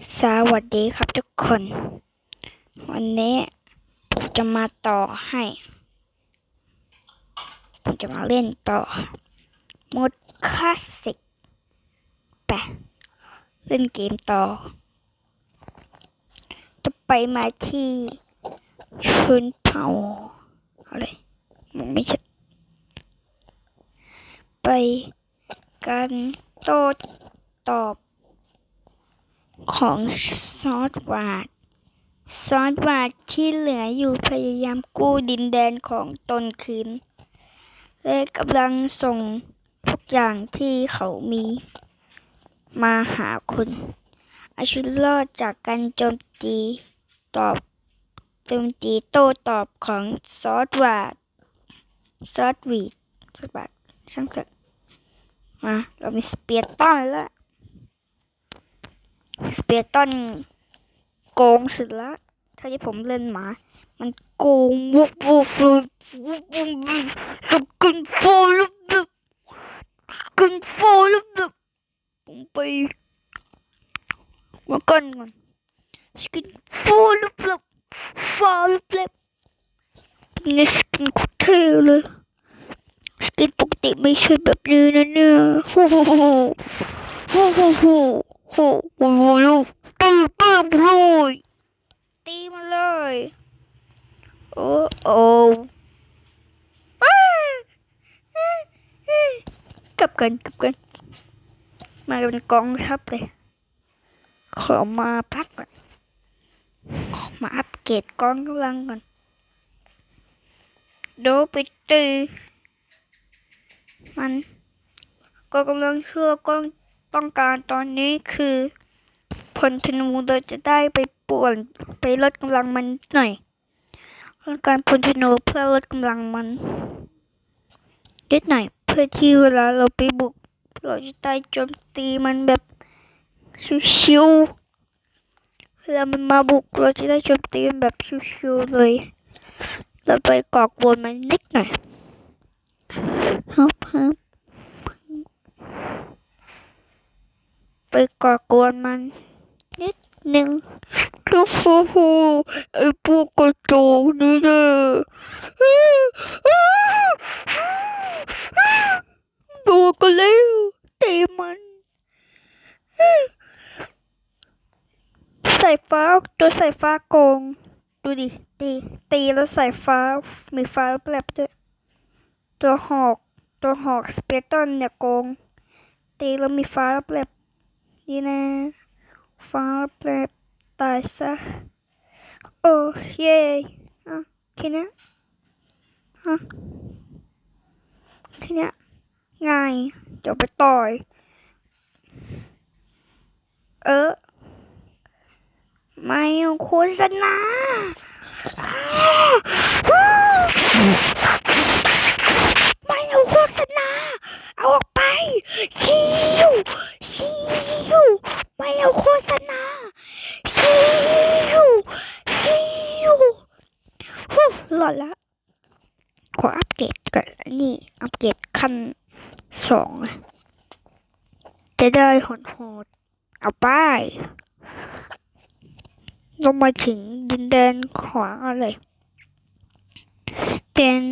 สวัสดีครับทุกคน วันนี้ผมจะมาต่อให้ ผมจะมาเล่นต่อมดคลาสสิกแปเล่นเกมต่อ จะไปมาที่ชนเผ่าอะไรมองไม่ชัดไปกันโต้ตอบ ของซอสวาดซอสวาดที่เหลืออยู่พยายามกู้ดินแดนของตนคืน และกำลังส่งทุกอย่างที่เขามี มาหาคุณอาชีวิตรอดจากการโจมตีตอบโจมตีโต้ตอบของซอสวาดซอสวีดซอสวาดช่างเถอะมาเรามีสเปียร์ต้อนแล้ว สเปียตันโกงสุดละถ้าที่ผมเล่นหมา มันโกงวุบวุบวุบวุบวุบสกินโฟลุบลุบสกินโฟลุบลุบผมไปมากันก่อนสกินโฟลุบลุบฟาลุบลุบเป็นไงสกินโคตรเท่เลยสกินปกติไม่ใช่แบบนี้นะเนี่ยโอ้โหโอ้โหโอ้โหโอ้โหลูกตีตีเลยตีมาเลยโอ้โอ้อ้ากลับกันกลับกัน ต้องการตอนนี้คือพลธนูเราจะได้ไปป่วนไปลดกำลังมันหน่อยต้องการพลธนูเพื่อลดกำลังมันนิดหน่อยเพื่อที่เวลาเราไปบุกเราจะได้โจมตีมันแบบชิวๆเวลามันมาบุกเราจะได้โจมตีมันแบบชิวๆเลยเราไปกอกวนมันนิดหน่อยฮึบฮึบ ไปก่อกวนมันนิดหนึ่งโอ้โหไอ้พวกกระจงนี่เด้อดูกันแล้วตีมันสายฟ้าตัวสายฟ้าโกง ดูดิตีตีแล้วสายฟ้ามีฟ้าแลบด้วยตัวหอกตัวหอกสเปรตันเนี่ยโกงตีแล้วมีฟ้าแลบ นี่นะฟ้าแปรตายซะโอ้เย่อะแค่เนี้ยฮะแค่เนี้ยง่ายเดี๋ยวไปต่อย เออ ไม่เอาโฆษณาไม่เอาโฆษณาเอาออกไปชิว ชิวไม่เอาโฆษณาชิวชิวฮู้หลอดละขออัปเดตก่อนอันนี่ อัปเดตขั้นสองอะจะได้หดหดเอาไปลงมาถึงดินแดนขวาอะไรเดน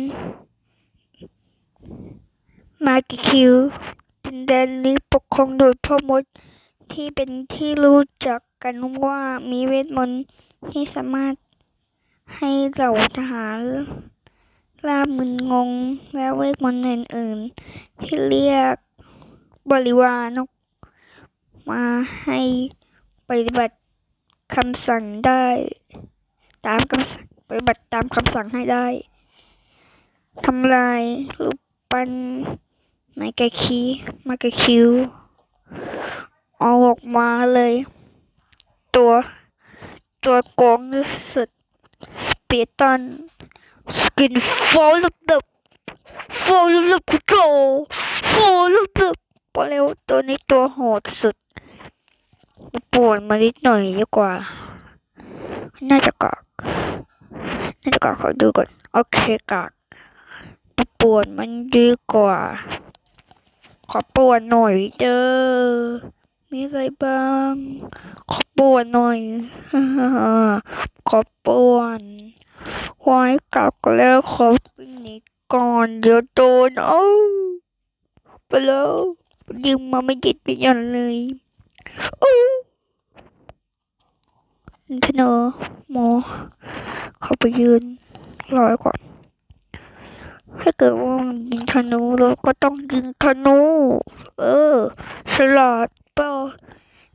มากิคิว ดินแดนนี้ปกครองโดยพ่อมดที่เป็นที่รู้จักกันว่ามีเวทมนต์ที่สามารถให้เหล่าทหารล่ามึนงงและเวทมนต์อื่นๆ ที่เรียกบริวารนกมาให้ปฏิบัติคำสั่งได้ ตามคำสั่งปฏิบัติตามคำสั่งให้ได้ทำลายรูปปั้น ไมกะคีไมกะคิวเอาออกมาเลย ตัว ตัวโกงที่สุดสเปตันสกินฟอลล์ดับฟอลล์ดับกูโจฟอลล์ดับพอแล้วตัวนี้ตัวโหดสุดปวดมานิดหน่อยดีกว่า น่าจะกากน่าจะกากขอดูก่อน โอเคกากปวดมันดีกว่า ขอปวดหน่อยเด้อมีอะไรบ้าง ขอปวนหน่อยขอปวนไว้กลับก็แล้วขอวิ่งหนีก่อนเดี๋ยวโดนเอ้าไปแล้วยิงมาไม่หยุดไม่หย่อนเลยอู้ธนูหมอเขาไปยืนรอก่อน ถ้าเกิดว่ามันยิงธนูเราก็ต้องยิงธนู เออฉลาดเปล่า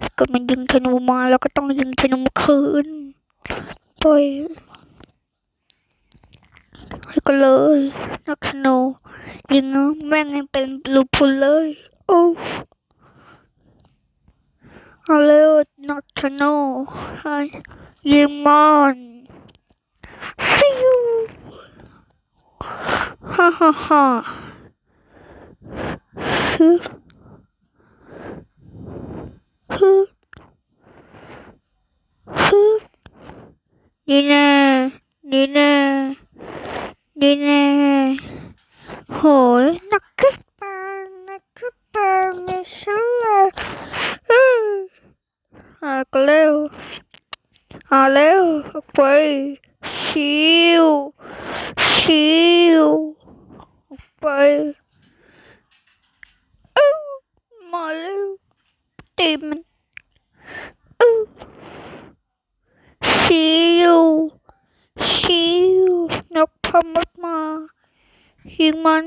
ถ้าเกิดมันยิงธนูมาเราก็ต้องยิงธนูคืนปล่อยให้ก็เลย นักธนูยิงนะแม่งเป็นลูพุนเลย โอ้เอาเร็วนักธนูให้ยิงมันฟิว ฮ่าฮ่าฮ่าฮึฮึฮึนี่แน่นี่แน่นี่แน่โหยนักขึ้นปานักขึ้ นปเอออ่าก็เร็วอ่าเร็วออกไปชิวชิวออกไปเอ้ามาเร็วตีมันเอ้าชิวชิวนกพมดมายิงมัน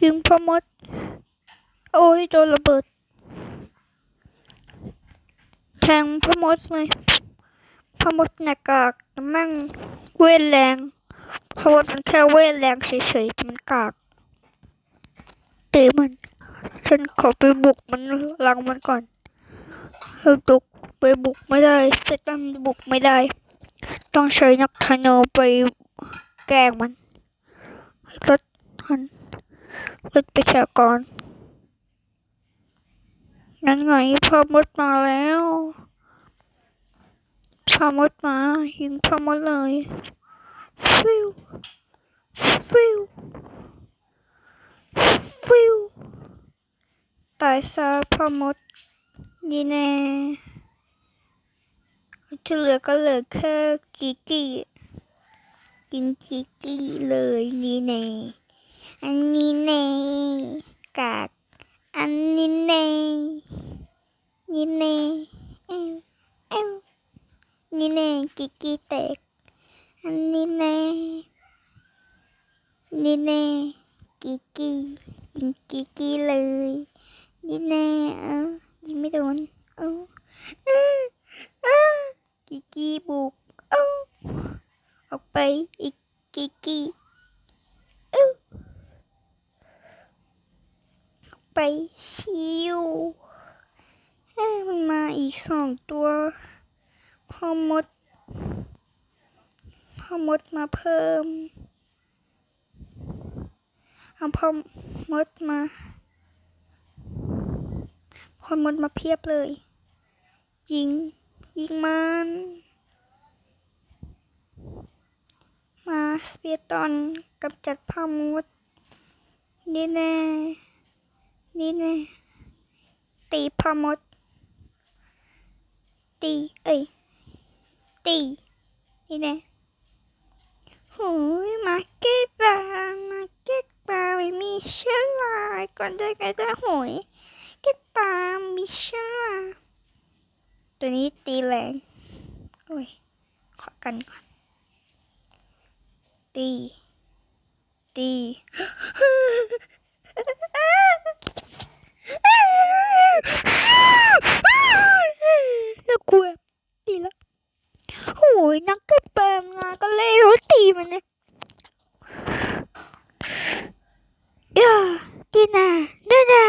ยิงพมด โอ้ยโดนระเบิด แทงพมดเลยพมดหน้ากากแต่แม่งเวทแรง เพราะว่ามันแค่เวทแรงเฉยๆมันกากตีมันฉันขอไปบุกมันหลังมันก่อนเราตุกไปบุกไม่ได้เซตันบุกไม่ได้ ต้องใช้นักธนูไปแกล้งมันรถมันรถประชากรนั่นไงพ่อมดมาแล้วพ่อมดมายิงพ่อมดเลย ฟิวฟิวฟิวตายซะพ่อมดนี่แน่ที่เหลือก็เหลือแค่กิกกี้กินกิกกี้เลยนี่แน่อันนี้แน่กากอันนี้แน่นี่แน่เอ้วเอ้วนี่แน่กิกกี้แตก นนี้แน่นี่แน่กิกี้ยิงกิกี้เลยนี่แน่เอ้ายิงไม่โดนเอ้าอื้ออ้ากิกี้บุกเอ้าออกไปอีกกิกี้เอ้าออกไปชิวเอ้มันมาอีกสองตัวพอมด พ่อมดมาเพิ่ม เอาพ่อมดมา พ่อมดมาเพียบเลย ยิง ยิงมันมาสเปียตอนกำจัดพ่อมด นี่แน่ นี่แน่ ตีพ่อมด ตี เอ้ย ตี นี่แน่ โหยมาเก็ตปลามาเก็ตปลาไม่มีเชื้อราก่อนได้ไงได้โหยเก็ตปลามีเชื้อราตัวนี้ตีแรงโอ้ยขอกันก่อน ตี ตี น่ากลัวตีแล้ว โอ้ ยนักเก็ตปลามาก็เลยรถตีมันเนี่ยย่าดีน่าดีน่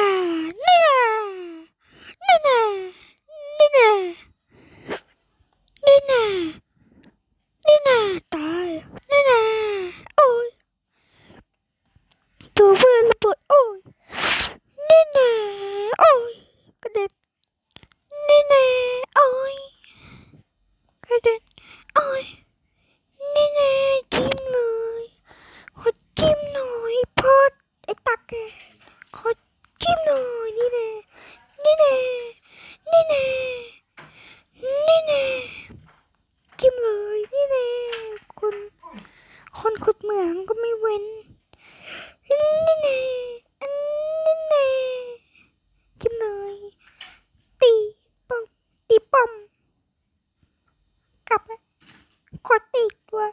ขอติดตัว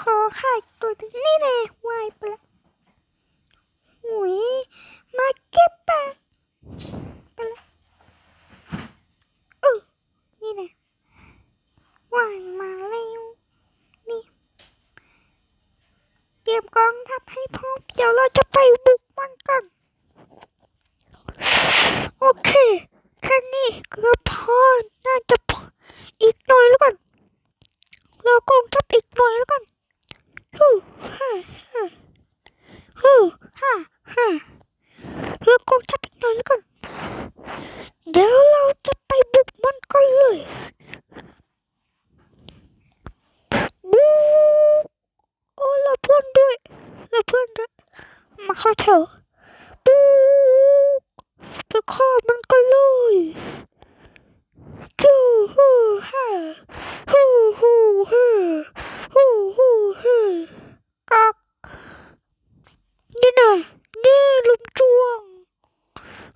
ขอขาดตัว นี่เลยวายไปละหุย เข้าแถวบุกไปฆ่ามันกันเลยจูฮูฮ่าฮูฮูฮ่าฮูฮูฮ่ากักนี่นะนี่ลุมจวง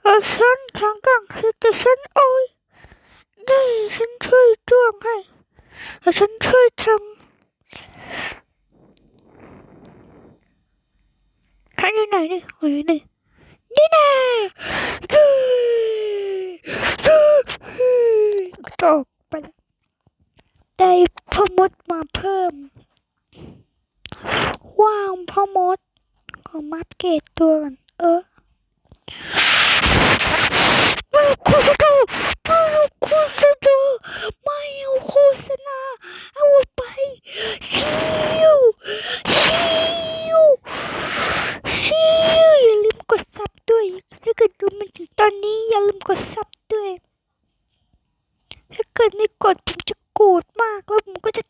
เออฉันทางกลางคือแต่ฉันโอ้ยนี่ฉันช่วยจ้วงให้เออฉันช่วยทำ ให้นี่ไหนนี่โอ้ยนี่นี่นะตกไปได้พ่อมดมาเพิ่ม ว่างพ่อมดขอมัดเกตตัวกันเออไม่โฆษณาไม่เอาโฆษณาไม่เอาโฆษณาเอาไปชิวชิวชิวอย่าลืมกดซับด้วย ถ้าเกิดดูมันถึงตอนนี้อย่าลืมกดซับด้วย ถ้าเกิดไม่กดผมจะโกรธมากแล้วผมก็จะ